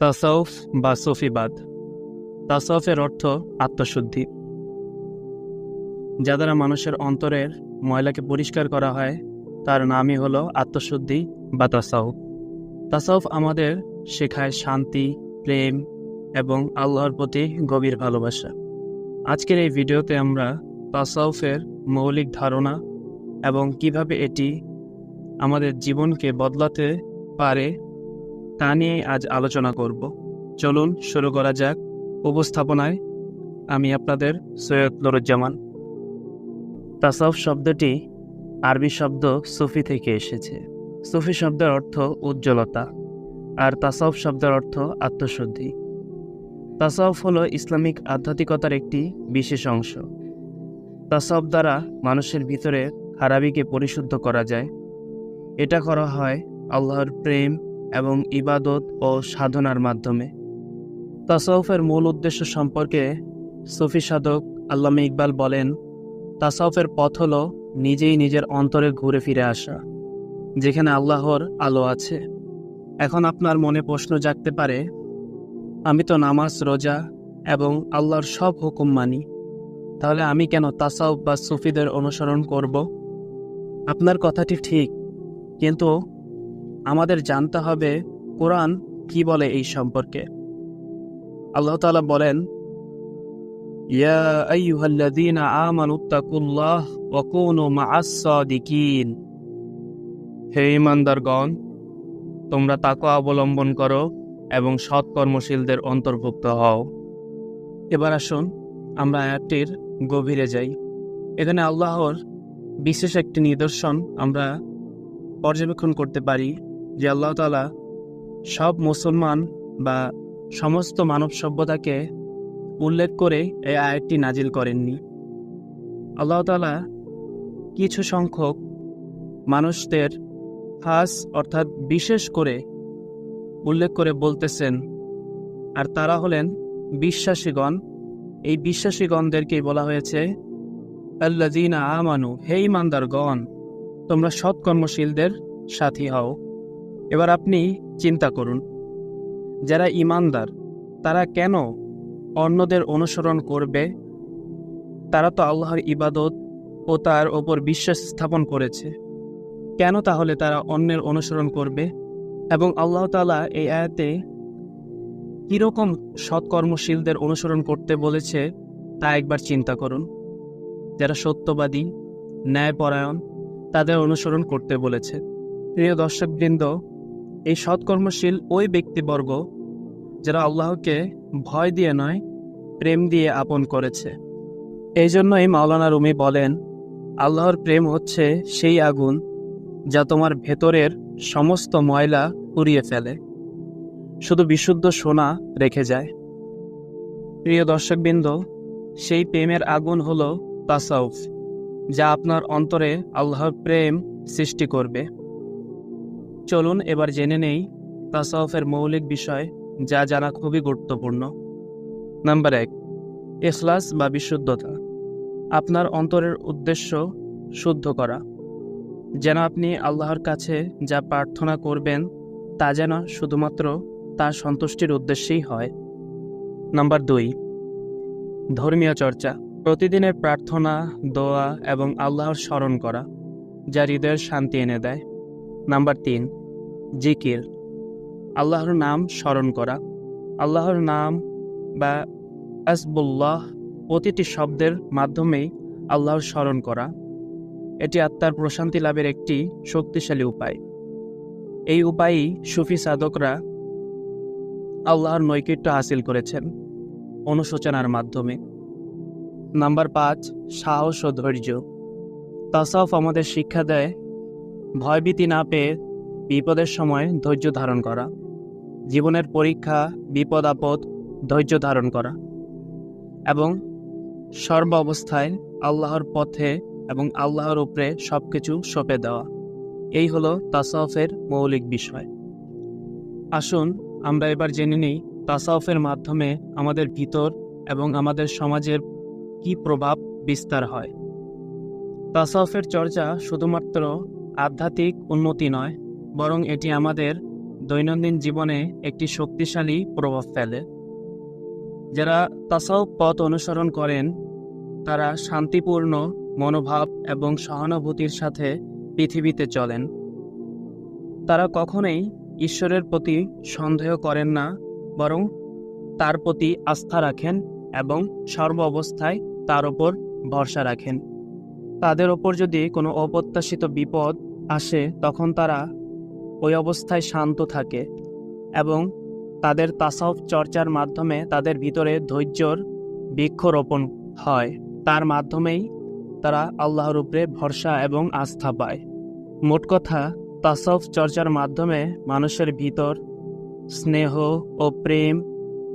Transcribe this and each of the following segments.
তাসাউফ বা সফিবাদ। তাসাউফের অর্থ আত্মশুদ্ধি। যা দ্বারা মানুষের অন্তরের ময়লাকে পরিষ্কার করা হয়, তার নামই হলো আত্মশুদ্ধি বা তাসাউফ। তাসাউফ আমাদের শেখায় শান্তি, প্রেম এবং আল্লাহর প্রতি গভীর ভালোবাসা। আজকের এই ভিডিওতে আমরা তাসাউফের মৌলিক ধারণা এবং কীভাবে এটি আমাদের জীবনকে বদলাতে পারে তা নিয়ে আজ আলোচনা করব। চলুন শুরু করা যাক। উপস্থাপনায় আমি আপনাদের সৈয়দ নুরুজ্জামান। তাসাউফ শব্দটি আরবি শব্দ সুফি থেকে এসেছে। সুফি শব্দের অর্থ উজ্জ্বলতা, আর তাসাউফ শব্দের অর্থ আত্মশুদ্ধি। তাসাউফ হলো ইসলামিক আধ্যাত্মিকতার একটি বিশেষ অংশ। তাসাউফ দ্বারা মানুষের ভিতরে খারাপিকে পরিশুদ্ধ করা যায়। এটা করা হয় আল্লাহর প্রেম এবং ইবাদত ও সাধনার মাধ্যমে। তাসাউফের মূল উদ্দেশ্য সম্পর্কে সুফি সাধক আল্লামে ইকবাল বলেন, তাসাউফের পথ হল নিজেই নিজের অন্তরে ঘুরে ফিরে আসা, যেখানে আল্লাহর আলো আছে। এখন আপনার মনে প্রশ্ন জাগতে পারে, আমি তো নামাজ, রোজা এবং আল্লাহর সব হুকুম মানি, তাহলে আমি কেন তাসাউফ বা সুফিদের অনুসরণ করব? আপনার কথাটি ঠিক, কিন্তু আমাদের জানতে হবে কোরআন কি বলে এই সম্পর্কে। আল্লাহ তাআলা বলেন, ইয়া আইয়ুহাল্লাযীনা আমানুত্তাকুল্লাহ হে ঈমানদারগণ, তোমরা তাকে অবলম্বন করো এবং সৎকর্মশীলদের অন্তর্ভুক্ত হও। এবার আসুন আমরা আয়াতটির গভীরে যাই। এখানে আল্লাহর বিশেষ একটি নিদর্শন আমরা পর্যবেক্ষণ করতে পারি। যে আল্লাহ তালা সব মুসলমান বা সমস্ত মানব সভ্যতাকে উল্লেখ করে এই আয়াতটি নাজিল করেননি। আল্লাহ তালা কিছু সংখ্যক মানুষদের খাস অর্থাৎ বিশেষ করে উল্লেখ করে বলতেছেন, আর তারা হলেন বিশ্বাসীগণ। এই বিশ্বাসীগণদেরকেই বলা হয়েছে আল্লাজিনা আমানু, হে ইমানদারগণ তোমরা সৎকর্মশীলদের সাথী হও। এবার আপনি চিন্তা করুন, যারা ইমানদার, তারা কেন অন্যদের অনুসরণ করবে? তারা তো আল্লাহর ইবাদত ও তার ওপর বিশ্বাস স্থাপন করেছে। কেন তাহলে তারা অন্যের অনুসরণ করবে? এবং আল্লাহ তালা এই আয়াতে কীরকম সৎকর্মশীলদের অনুসরণ করতে বলেছে, তা একবার চিন্তা করুন। যারা সত্যবাদী, ন্যায়পরায়ণ, তাদের অনুসরণ করতে বলেছে। প্রিয় দর্শকবৃন্দ এই সৎকর্মশীল ওই ব্যক্তিবর্গ, যারা আল্লাহকে ভয় দিয়ে নয়, প্রেম দিয়ে আপন করেছে। এই জন্যই মাওলানা রুমি বলেন, আল্লাহর প্রেম হচ্ছে সেই আগুন যা তোমার ভেতরের সমস্ত ময়লা পুড়িয়ে ফেলে। শুধু বিশুদ্ধ সোনা রেখে যায়। প্রিয় দর্শকবৃন্দ, সেই প্রেমের আগুন হল তাসাউফ, যা আপনার অন্তরে আল্লাহর প্রেম সৃষ্টি করবে। চলুন এবার জেনে নেই তাসাউফের মৌলিক বিষয়, যা জানা খুবই গুরুত্বপূর্ণ। নাম্বার এক এখলাস বা বিশুদ্ধতা। আপনার অন্তরের উদ্দেশ্য শুদ্ধ করা। যেন আপনি আল্লাহর কাছে যা প্রার্থনা করবেন, তা যেন শুধুমাত্র তার সন্তুষ্টির উদ্দেশ্যেই হয়। নাম্বার দুই, ধর্মীয় চর্চা। প্রতিদিনের প্রার্থনা, দোয়া এবং আল্লাহর স্মরণ করা, যা হৃদয়ের শান্তি এনে দেয়। নাম্বার তিন, জিকির। আল্লাহর নাম স্মরণ করা। আল্লাহর নাম বা আসবুল্লাহ প্রতিটি শব্দের মাধ্যমেই আল্লাহর স্মরণ করা। এটি আত্মার প্রশান্তি লাভের একটি শক্তিশালী উপায়। এই উপায়ই সুফি সাধকরা আল্লাহর নৈকট্য হাসিল করেছেন অনুশোচনার মাধ্যমে। নাম্বার পাঁচ, সাহস ও ধৈর্য। তাসাউফ আমাদের শিক্ষা দেয় ভয়ভীতি না পেয়ে বিপদের সময় ধৈর্য ধারণ করা। জীবনের পরীক্ষা, বিপদ, আপদ, ধৈর্য ধারণ করা। এবং সর্ব অবস্থায় আল্লাহর পথে এবং আল্লাহর উপরে সব কিছু সঁপে দেওয়া। এই হলো তাসাউফের মৌলিক বিষয়। আসুন, আমরা এবার জেনে নিই তাসাউফের মাধ্যমে আমাদের ভিতর এবং আমাদের সমাজের কি প্রভাব বিস্তার হয়। তাসাউফের চর্চা শুধুমাত্র আধ্যাত্মিক উন্নতি নয়, বরং এটি আমাদের দৈনন্দিন জীবনে একটি শক্তিশালী প্রভাব ফেলে। যারা তাসাউফ পথ অনুসরণ করেন, তারা শান্তিপূর্ণ মনোভাব এবং সহানুভূতির সাথে পৃথিবীতে চলেন। তারা কখনোই ঈশ্বরের প্রতি সন্দেহ করেন না, বরং তার প্রতি আস্থা রাখেন এবং সর্ব অবস্থায় তার ওপর ভরসা রাখেন। তাদের ওপর যদি কোনো অপ্রত্যাশিত বিপদ আসে, তখন তারা ওই অবস্থায় শান্ত থাকে এবং তাদের তাসাউফ চর্চার মাধ্যমে তাদের ভিতরে ধৈর্যর বৃক্ষরোপণ হয়। তার মাধ্যমেই তারা আল্লাহর উপরে ভরসা এবং আস্থা পায়। মোট কথা, তাসাউফ চর্চার মাধ্যমে মানুষের ভিতর স্নেহ ও প্রেম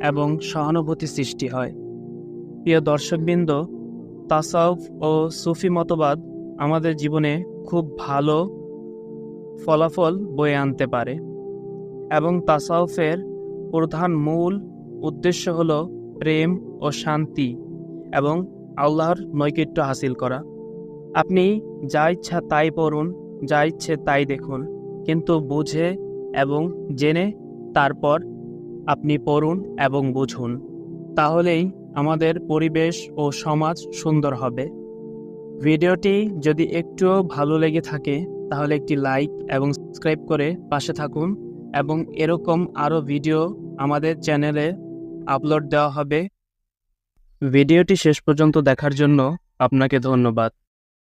এবং সহানুভূতি সৃষ্টি হয়। প্রিয় দর্শকবৃন্দ তাসাউফ ও সুফি মতবাদ আমাদের জীবনে খুব ভালো ফলাফল বয়ে আনতে পারে। এবং তাসাউফের প্রধান মূল উদ্দেশ্য হল প্রেম ও শান্তি এবং আল্লাহর নৈকট্য হাসিল করা। আপনি যা ইচ্ছা তাই পড়ুন, যা ইচ্ছে তাই দেখুন, কিন্তু বুঝে এবং জেনে তারপর আপনি পড়ুন এবং বুঝুন। তাহলেই আমাদের পরিবেশ ও সমাজ সুন্দর হবে। ভিডিওটি যদি একটুও ভালো লেগে থাকে, তাহলে একটি লাইক এবং সাবস্ক্রাইব করে পাশে থাকুন এবং এরকম আরও ভিডিও আমাদের চ্যানেলে আপলোড দেওয়া হবে। ভিডিওটি শেষ পর্যন্ত দেখার জন্য আপনাকে ধন্যবাদ।